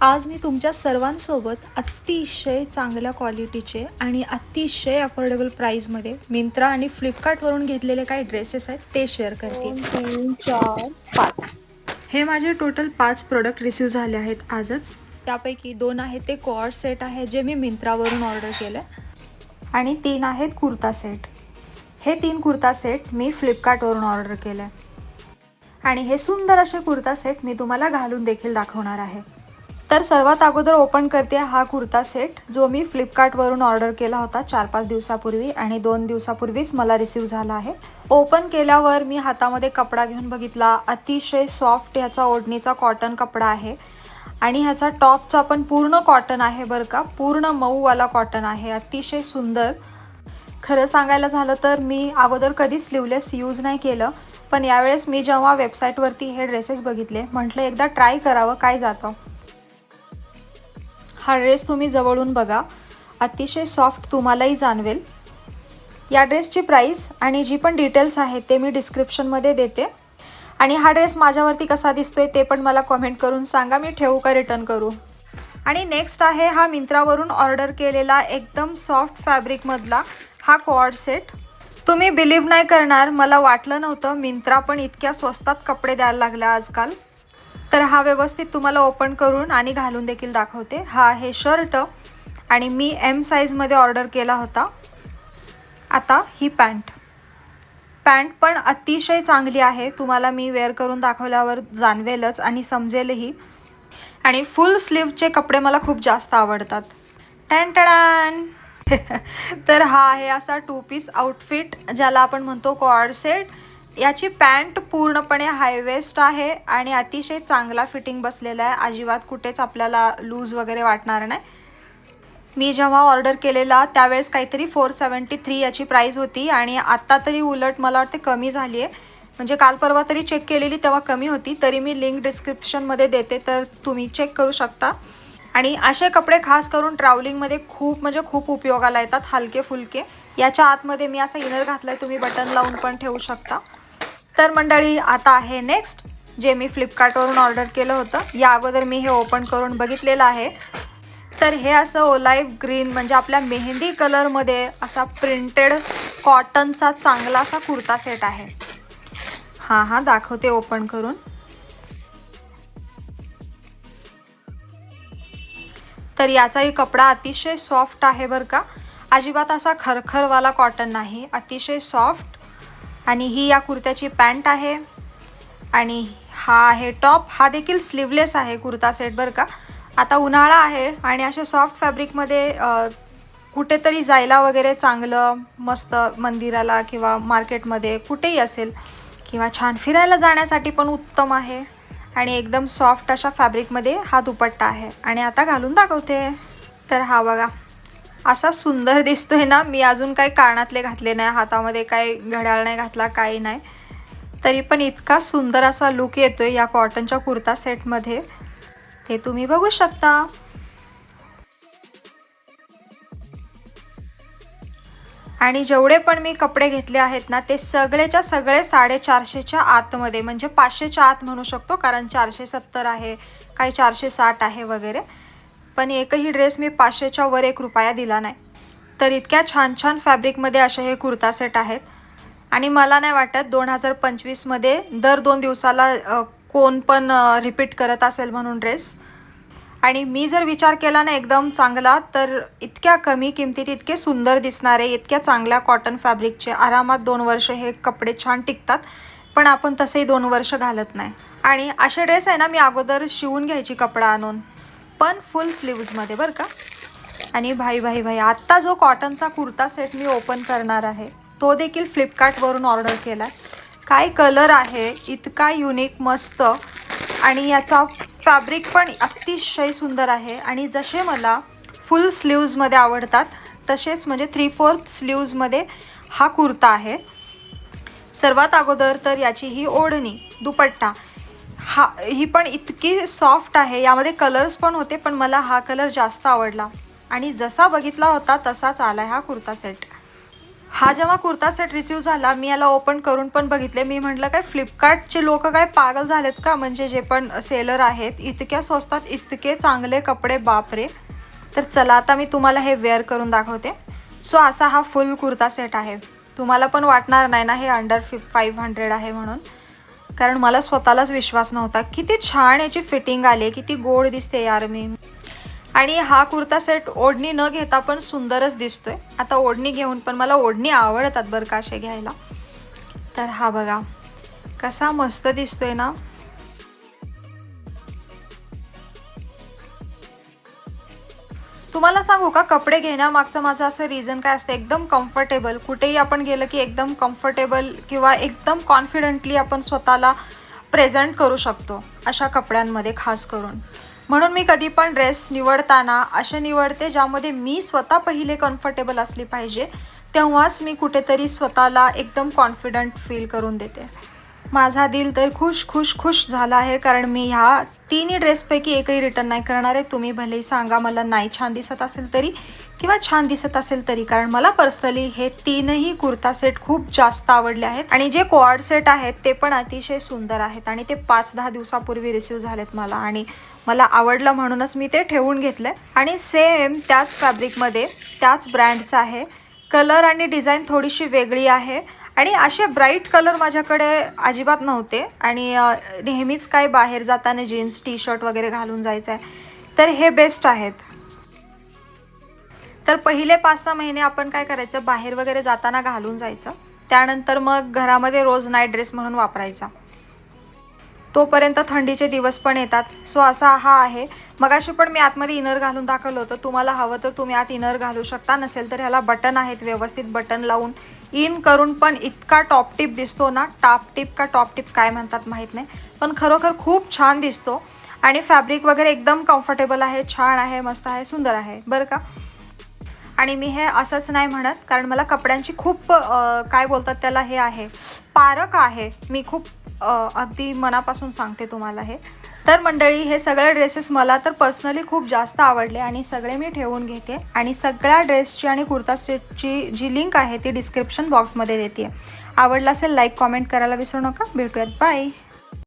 आज मी तुमच्या सर्वांसोबत अतिशय चांगल्या क्वालिटीचे आणि अतिशय अफोर्डेबल प्राईजमध्ये मिंत्रा आणि फ्लिपकार्टवरून घेतलेले काही ड्रेसेस आहेत ते शेअर करते. तीन चार पाच. हे माझे टोटल पाच प्रोडक्ट रिसीव झाले आहेत आजच. त्यापैकी दोन आहेत ते कॉर्ड सेट आहे जे मी मिंत्रावरून ऑर्डर केलं आणि तीन आहेत कुर्ता सेट हे तीन कुर्ता सेट मी फ्लिपकार्टवरून ऑर्डर केलं आहे आणि हे सुंदर असे कुर्ता सेट मी तुम्हाला घालून देखील दाखवणार आहे. तर सर्वात अगोदर ओपन करते हा कुर्ता सेट जो मी फ्लिपकार्टवरून ऑर्डर केला होता चार पाच दिवसापूर्वी आणि दोन दिवसापूर्वीच मला रिसीव झाला आहे. ओपन केल्यावर मी हातामध्ये कपडा घेऊन बघितला. अतिशय सॉफ्ट ह्याचा ओढणीचा कॉटन कपडा आहे आणि ह्याचा टॉपचा पण पूर्ण कॉटन आहे बरं का. पूर्ण मऊवाला कॉटन आहे. अतिशय सुंदर. खरं सांगायला झालं तर मी अगोदर कधीच स्लीवलेस यूज नाही केलं पण यावेळेस मी जेव्हा वेबसाईटवरती हे ड्रेसेस बघितले म्हटलं एकदा ट्राय करावं काय जातं? हा ड्रेस तुम्ही जवळून बघा. अतिशय सॉफ्ट तुम्हालाही जाणवेल. या ड्रेसची प्राईस आणि जी पण डिटेल्स आहेत ते मी डिस्क्रिप्शनमध्ये देते. आणि हा ड्रेस माझ्यावरती कसा दिसतोय ते पण मला कमेंट करून सांगा. मी ठेवू का रिटर्न करू? आणि नेक्स्ट आहे हा मिंत्रावरून ऑर्डर केलेला एकदम सॉफ्ट फॅब्रिकमधला हा कॉर्ड सेट तुम्ही बिलीव्ह नाही करणार. मला वाटलं नव्हतं मिंत्रा पण इतक्या स्वस्तात कपडे द्यायला लागल्या आजकाल. तर हा व्यवस्थित तुम्हाला ओपन करून आणि घालून देखील दाखवते. हा आहे शर्ट आणि मी एम साईजमध्ये ऑर्डर केला होता. आता ही पॅन्ट पॅन्ट पण अतिशय चांगली आहे. तुम्हाला मी वेअर करून दाखवल्यावर जाणवेलच आणि समजेलही. आणि फुल स्लीवचे कपडे मला खूप जास्त आवडतात. टॅन टडान तर हा आहे असा टू पीस आउटफिट ज्याला आपण म्हणतो कॉर्ड सेट याची पॅन्ट पूर्णपणे हायवेस्ट आहे आणि अतिशय चांगला फिटिंग बसलेला आहे. अजिबात कुठेच आपल्याला लूज वगैरे वाटणार नाही. मी जेव्हा ऑर्डर केलेला त्यावेळेस काहीतरी फोर सेवन्टी थ्री याची प्राईस होती आणि आत्ता तरी उलट मला वाटते कमी झाली आहे म्हणजे काल परवा तरी चेक केलेली तेव्हा कमी होती. तरी मी लिंक डिस्क्रिप्शनमध्ये देते तर तुम्ही चेक करू शकता. आणि असे कपडे खास करून ट्रॅव्हलिंगमध्ये खूप म्हणजे खूप उपयोगाला येतात हलके फुलके याच्या आतमध्ये मी असा इनर घातला आहे तुम्ही बटन लावून पण ठेवू शकता. तर मंडळी आता आहे नेक्स्ट जे मी फ्लिपकार्टवरून ऑर्डर केलं होतं. या अगोदर मी हे ओपन करून बघितलेलं आहे. तर हे असं ओलाईव्ह ग्रीन म्हणजे आपल्या मेहंदी कलरमध्ये असा प्रिंटेड कॉटनचा चांगला असा कुर्ता सेट आहे. हां हां दाखवते ओपन करून. तर याचाही कपडा अतिशय सॉफ्ट आहे बरं का. अजिबात असा खरखरवाला कॉटन नाही. अतिशय सॉफ्ट आणि ही या कुर्त्याची पॅन्ट आहे. आणि हा आहे टॉप. हा देखील स्लीवलेस आहे कुर्ता सेट बरं का. आता उन्हाळा आहे आणि अशा सॉफ्ट फॅब्रिकमध्ये कुठेतरी जायला वगैरे चांगलं मस्त मंदिराला किंवा मार्केटमध्ये कुठेही असेल किंवा छान फिरायला जाण्यासाठी पण उत्तम आहे. आणि एकदम सॉफ्ट अशा फॅब्रिकमध्ये हा दुपट्टा आहे. आणि आता घालून दाखवते. तर हा बघा. असा सुंदर दिसतोय ना मी अजून काही कानातले घातले नाही हातामध्ये काही घड्याळ नाही घातला काही नाही. तरी पण इतका सुंदर असा लुक येतोय या कॉटनच्या कुर्ता सेटमध्ये ते तुम्ही बघू शकता. आणि जेवढे पण मी कपडे घेतले आहेत ना ते सगळेच्या सगळे साडेचारशेच्या आतमध्ये म्हणजे पाचशेच्या आत म्हणू शकतो कारण चारशे सत्तर आहे काही चारशे साठ आहे वगैरे. पण एकही ड्रेस मी पाचशेच्या वर एक रुपया दिला नाही. तर इतक्या छान छान फॅब्रिकमध्ये असे हे कुर्ता सेट आहेत. आणि मला नाही वाटत दोन हजार पंचवीसमध्ये दर दोन दिवसाला कोण पण रिपीट करत असेल म्हणून ड्रेस आणि मी जर विचार केला ना एकदम चांगला तर इतक्या कमी किमतीत इतके सुंदर दिसणारे इतक्या चांगल्या कॉटन फॅब्रिकचे आरामात दोन वर्ष हे कपडे छान टिकतात. पण आपण तसेही दोन वर्ष घालत नाही. आणि असे ड्रेस आहे ना मी अगोदर शिवून घ्यायची कपडा आणून. पण फुल स्लीव्जमध्ये बरं का? आणि भाई भाई भाई आत्ता जो कॉटनचा कुर्ता सेट मी ओपन करणार आहे तो देखील फ्लिपकार्टवरून ऑर्डर केला आहे काय कलर आहे? इतका युनिक मस्त. आणि याचा फॅब्रिक पण अतिशय सुंदर आहे. आणि जसे मला फुल स्लीव्जमध्ये आवडतात तसेच म्हणजे थ्री फोर्थ स्लीव्जमध्ये हा कुर्ता आहे. सर्वात अगोदर तर याची ही ओढणी दुपट्टा. हा ही पण इतकी सॉफ्ट आहे. यामध्ये कलर्स पण होते पण मला हा कलर जास्त आवडला. आणि जसा बघितला होता तसाच आला हा कुर्ता सेट हा जेव्हा कुर्ता सेट रिसीव झाला मी याला ओपन करून पण बघितले. मी म्हटलं काय फ्लिपकार्टचे लोक काय पागल झालेत का? म्हणजे जे पण सेलर आहेत इतक्या स्वस्तात इतके चांगले कपडे बापरे. तर चला आता मी तुम्हाला हे वेअर करून दाखवते. सो असा हा फुल कुर्ता सेट आहे. तुम्हाला पण वाटणार नाही ना हे अंडर फि फाईव्ह हंड्रेड आहे म्हणून. कारण मला स्वतःलाच विश्वास नव्हता. किती छान याची फिटिंग आली किती गोड दिसते यार मी. आणि हा कुर्ता सेट ओढणी न घेता पण सुंदरच दिसतोय. आता ओढणी घेऊन पण मला ओढणी आवडतात बरं का असे घ्यायला. तर हा बघा कसा मस्त दिसतोय ना. तुम्हाला सांगू का कपडे घेण्यामागचं माझं असं रिझन काय असतं एकदम कम्फर्टेबल कुठेही आपण गेलं की एकदम कम्फर्टेबल किंवा एकदम कॉन्फिडंटली आपण स्वतःला प्रेझेंट करू शकतो अशा कपड्यांमध्ये खास करून. म्हणून मी कधी पण ड्रेस निवडताना असे निवडते ज्यामध्ये मी स्वतः पहिले कम्फर्टेबल असली पाहिजे तेव्हाच मी कुठेतरी स्वतःला एकदम कॉन्फिडंट फील करून देते. माझा दिल तर खुश खुश खुश झाला आहे कारण मी ह्या तिन्ही ड्रेसपैकी एकही रिटर्न नाही करणार आहे. तुम्ही भलेही सांगा मला नाही छान दिसत असेल तरी किंवा छान दिसत असेल तरी कारण मला पर्सनली हे तीनही कुर्ता सेट खूप जास्त आवडले आहेत. आणि जे कोआर्ड सेट आहेत ते पण अतिशय सुंदर आहेत आणि ते पाच दहा दिवसापूर्वी रिसीव झालेत मला. आणि मला आवडलं म्हणूनच मी ते ठेवून घेतलं आणि सेम त्याच फॅब्रिकमध्ये त्याच ब्रँडचं आहे. कलर आणि डिझाईन थोडीशी वेगळी आहे. आणि असे ब्राईट कलर माझ्याकडे अजिबात नव्हते. आणि नेहमीच काय बाहेर जाताना जीन्स टी शर्ट वगैरे घालून जायचं आहे तर हे बेस्ट आहेत. तर पहिले पाच सहा महिने आपण काय करायचं बाहेर वगैरे जाताना घालून जायचं. त्यानंतर मग घरामध्ये रोज नाईट ड्रेस म्हणून वापरायचा. तोपर्यंत थंडीचे दिवस पण येतात. सो असा हा आहे. मगाशी पण मी आतमध्ये इनर घालून दाखवलं होतं. तुम्हाला हवं तर तुम्ही आत इनर घालू शकता. नसेल तर ह्याला बटन आहेत व्यवस्थित बटन लावून. इन करून पण इतका टॉप टिप दिसतो ना. टॉप टिप का टॉप टिप काय म्हणतात माहीत नाही. पण खरोखर खूप छान दिसतो. आणि फॅब्रिक वगैरे एकदम कम्फर्टेबल आहे छान आहे मस्त आहे सुंदर आहे. बरं का? आणि मी हे असंच नाही म्हणत. कारण मला कपड्यांची खूप काय बोलतात त्याला हे आहे. पारक आहे. मी खूप अगदी मनापासून सांगते तुम्हाला हे. तर मंडळी हे सगळे ड्रेसेस मला तर पर्सनली खूप जास्त आवडले आणि सगळे मी ठेवून घेते. आणि सगळ्या ड्रेसची आणि कुर्ता सेटची जी लिंक आहे ती डिस्क्रिप्शन बॉक्समध्ये देते. आवडला असेल लाईक कॉमेंट करायला विसरू नका. भेटूयात. बाय